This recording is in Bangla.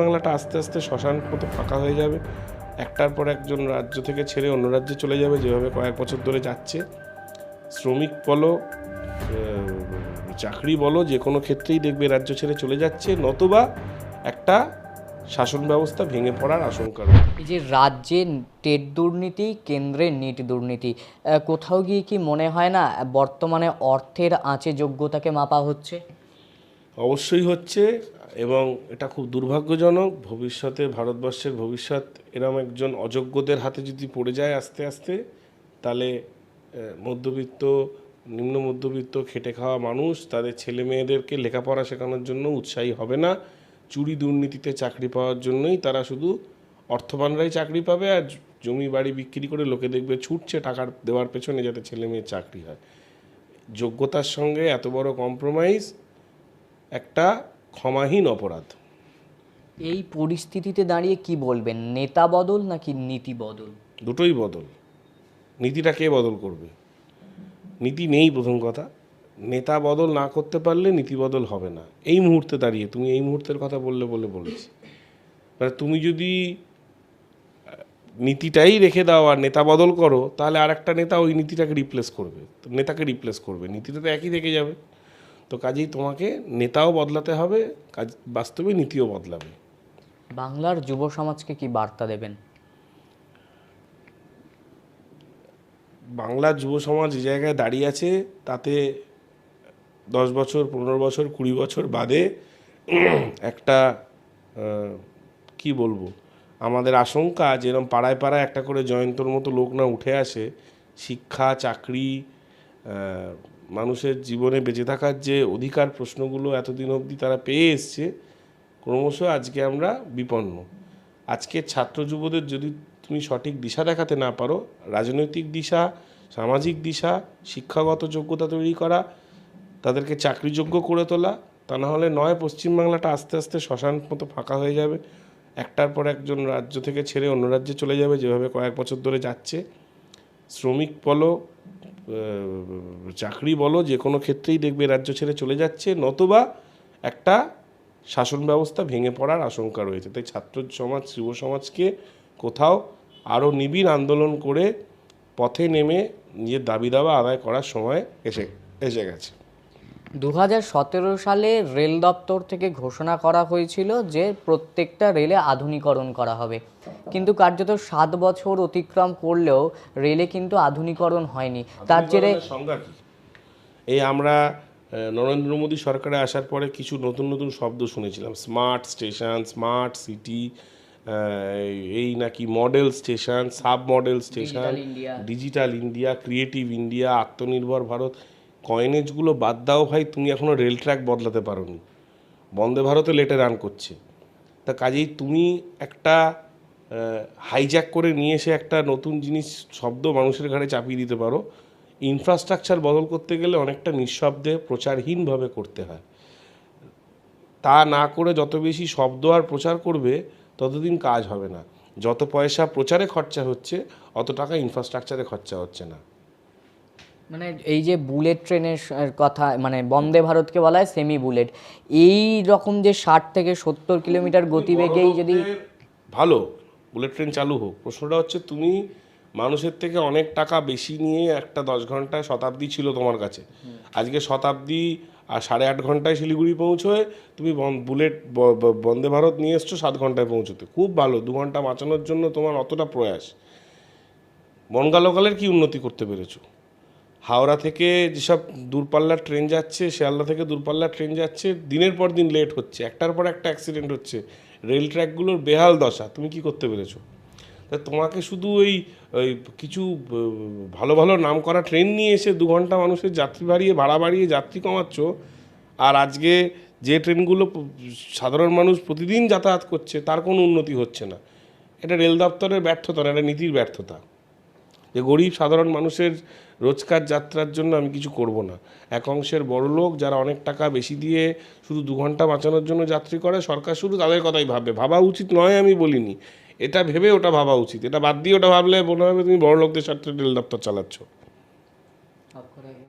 বাংলাটা আস্তে আস্তে শ্মশান মতো ফাঁকা হয়ে যাবে। একটার পর একজন রাজ্য থেকে ছেড়ে অন্য রাজ্যে চলে যাবে, যেভাবে কয়েক বছর ধরে যাচ্ছে। শ্রমিক বলো চাকরি বলো, যে কোনো ক্ষেত্রেই দেখবে রাজ্য ছেড়ে চলে যাচ্ছে, নতুবা একটা শাসন ব্যবস্থা ভেঙে পড়ার আশঙ্কা এই যে রাজ্যে টেট দুর্নীতি, কেন্দ্রে নিট দুর্নীতি কোথাও গিয়ে কি মনে হয় না, বর্তমানে অর্থের আঁচে যোগ্যতাকে মাপা হচ্ছে? অবশ্যই হচ্ছে এবং এটা খুব দুর্ভাগ্যজনক, ভবিষ্যতে, ভারতবর্ষের ভবিষ্যৎ এরম একজন অযোগ্যদের হাতে যদি পড়ে যায় আস্তে আস্তে, তাহলে মধ্যবিত্ত, নিম্ন মধ্যবিত্ত, খেটে খাওয়া মানুষ, তাদের ছেলে মেয়েদেরকে লেখাপড়া শেখানোর জন্য উৎসাহী হবে না। চুরি দুর্নীতিতে চাকরি পাওয়ার জন্যই তারা শুধু অর্থবানরাই চাকরি পাবে আর জমি বাড়ি বিক্রি করে লোকে দেখবে ছুটছে টাকা দেওয়ার পেছনে যাতে ছেলে মেয়ের চাকরি হয়। যোগ্যতার সঙ্গে এত বড় কম্প্রোমাইজ একটা ক্ষমাহীন অপরাধ। এই পরিস্থিতিতে দাঁড়িয়ে কি বলবেন? নেতা বদল নাকি নীতি বদল? দুটোই বদল। নীতিটা কে বদল করবে? নীতি নেই প্রথম কথা। নেতা বদল না করতে পারলে নীতি বদল হবে না। এই মুহূর্তে দাঁড়িয়ে তুমি এই মুহূর্তের কথা বললে বলে বলেছি। মানে তুমি যদি নীতিটাই রেখে দাও আর নেতা বদল করো তাহলে আর একটা নেতা ওই নীতিটাকে রিপ্লেস করবে। নেতাকে রিপ্লেস করবে। নীতিটা তো একই থেকে যাবে। তো কাজেই তোমাকে নেতাও বদলাতে হবে কাজ বাস্তবে নীতিও বদলাবে। বাংলার যুব সমাজকে কি বার্তা দেবেন? বাংলার যুব সমাজ যে জায়গায় দাঁড়িয়ে আছে তাতে দশ বছর পনেরো বছর কুড়ি বছর বাদে একটা কি বলব আমাদের আশঙ্কা যেরকম পাড়ায় পাড়ায় একটা করে জয়ন্তর মতো লোক না উঠে আসে শিক্ষা চাকরি মানুষের জীবনে বেঁচে থাকার যে অধিকার প্রশ্নগুলো এতদিন অবধি তারা পেয়ে এসছে, ক্রমশ আজকে আমরা বিপন্ন। আজকে ছাত্র যুবদের যদি তুমি সঠিক দিশা দেখাতে না পারো, রাজনৈতিক দিশা, সামাজিক দিশা, শিক্ষাগত যোগ্যতা তৈরি করা, তাদেরকে চাকরিযোগ্য করে তোলা, তা না হলে নয়, পশ্চিমবাংলাটা আস্তে আস্তে শ্মশান মতো ফাঁকা হয়ে যাবে। একটার পর একজন রাজ্য থেকে ছেড়ে অন্য রাজ্যে চলে যাবে, যেভাবে কয়েক বছর ধরে যাচ্ছে। শ্রমিক বলো চাকরি বলো, যে কোনো ক্ষেত্রেই দেখবে রাজ্য ছেড়ে চলে যাচ্ছে, নতুবা একটা শাসন ব্যবস্থা ভেঙে পড়ার আশঙ্কা রয়েছে। তাই ছাত্র সমাজ, যুব সমাজকে কোথাও আরও নিবিড় আন্দোলন করে পথে নেমে নিজের দাবি দাবা আদায় করার সময় এসে এসে গেছে। দু হাজার সতেরো সালে রেল দপ্তর থেকে ঘোষণা করা হয়েছিল যে প্রত্যেকটা রেলে আধুনিকরণ করা হবে। কিন্তু কার্যত সাত বছর অতিক্রম করলেও রেলে কিন্তু আধুনিকরণ হয়নি। তার জেরে সংজ্ঞা কি? এই আমরা নরেন্দ্র মোদী সরকারে আসার পরে কিছু নতুন নতুন শব্দ শুনেছিলাম। স্মার্ট স্টেশন স্মার্ট সিটি এই নাকি model station sub model station digital India creative India Atmanirbhar Bharat. কয়েনেজগুলো বাদ দাও ভাই তুমি এখনও রেল ট্র্যাক বদলাতে পারোনি। বন্দে ভারতে লেটে রান করছে। তা কাজেই তুমি একটা হাইজ্যাক করে নিয়ে এসে একটা নতুন জিনিস শব্দ মানুষের ঘাড়ে চাপিয়ে দিতে পারো। ইনফ্রাস্ট্রাকচার বদল করতে গেলে অনেকটা নিঃশব্দে প্রচারহীনভাবে করতে হয়। তা না করে যত বেশি শব্দ আর প্রচার করবে ততদিন কাজ হবে না। যত পয়সা প্রচারে খরচা হচ্ছে অত টাকা ইনফ্রাস্ট্রাকচারে খরচা হচ্ছে না। মানে এই যে বুলেট ট্রেনের কথা মানে বন্দে ভারতকে বলা হয় সেমি বুলেট এই রকম যে ষাট থেকে সত্তর কিলোমিটার গতিবেগেই যদি ভালো বুলেট ট্রেন চালু হোক। প্রশ্নটা হচ্ছে, তুমি মানুষের থেকে অনেক টাকা বেশি নিয়ে একটা দশ ঘন্টায় শতাব্দী ছিল তোমার কাছে। আজকে শতাব্দী আর সাড়ে আট ঘন্টায় শিলিগুড়ি পৌঁছয়, তুমি বুলেট বন্দে ভারত নিয়ে এসছো, সাত ঘন্টায় পৌঁছতে। খুব ভালো, দু ঘণ্টা বাঁচানোর জন্য তোমার অতটা প্রয়াস। বনগা লোকালের কি উন্নতি করতে পেরেছ? হাওড়া থেকে যেসব দূরপাল্লার ট্রেন যাচ্ছে, শিয়ালদা থেকে দূরপাল্লার ট্রেন যাচ্ছে, দিনের পর দিন লেট হচ্ছে, একটার পর একটা অ্যাক্সিডেন্ট হচ্ছে। রেল ট্র্যাকগুলোর বেহাল দশা, তুমি কি করতে পেরেছ? তা তোমাকে শুধু ওই ওই কিছু ভালো ভালো নাম করা ট্রেন নিয়ে এসে দু ঘণ্টা মানুষের যাত্রী বাড়িয়ে, ভাড়া বাড়িয়ে যাত্রী কমাচ্ছ, আর আজকে যে ট্রেনগুলো সাধারণ মানুষ প্রতিদিন যাতায়াত করছে, তার কোনো উন্নতি হচ্ছে না। এটা রেল দপ্তরের ব্যর্থতা না এটা নীতির ব্যর্থতা। যে গরিব সাধারণ মানুষের রোজকার যাত্রার জন্য আমি কিছু করব না। এক অংশের বড় লোক যারা অনেক টাকা বেশি দিয়ে শুধু দু ঘণ্টা বাঁচানোর জন্য যাত্রী করে, সরকার শুধু তাদের কথাই ভাববে। ভাবা উচিত নয় আমি বলিনি। এটা ভেবে ওটা ভাবা উচিত। এটা বাদ দিয়ে ওটা ভাবলে মনে হবে তুমি বড় লোকদের সাথে রেল দপ্তর চালাচ্ছ।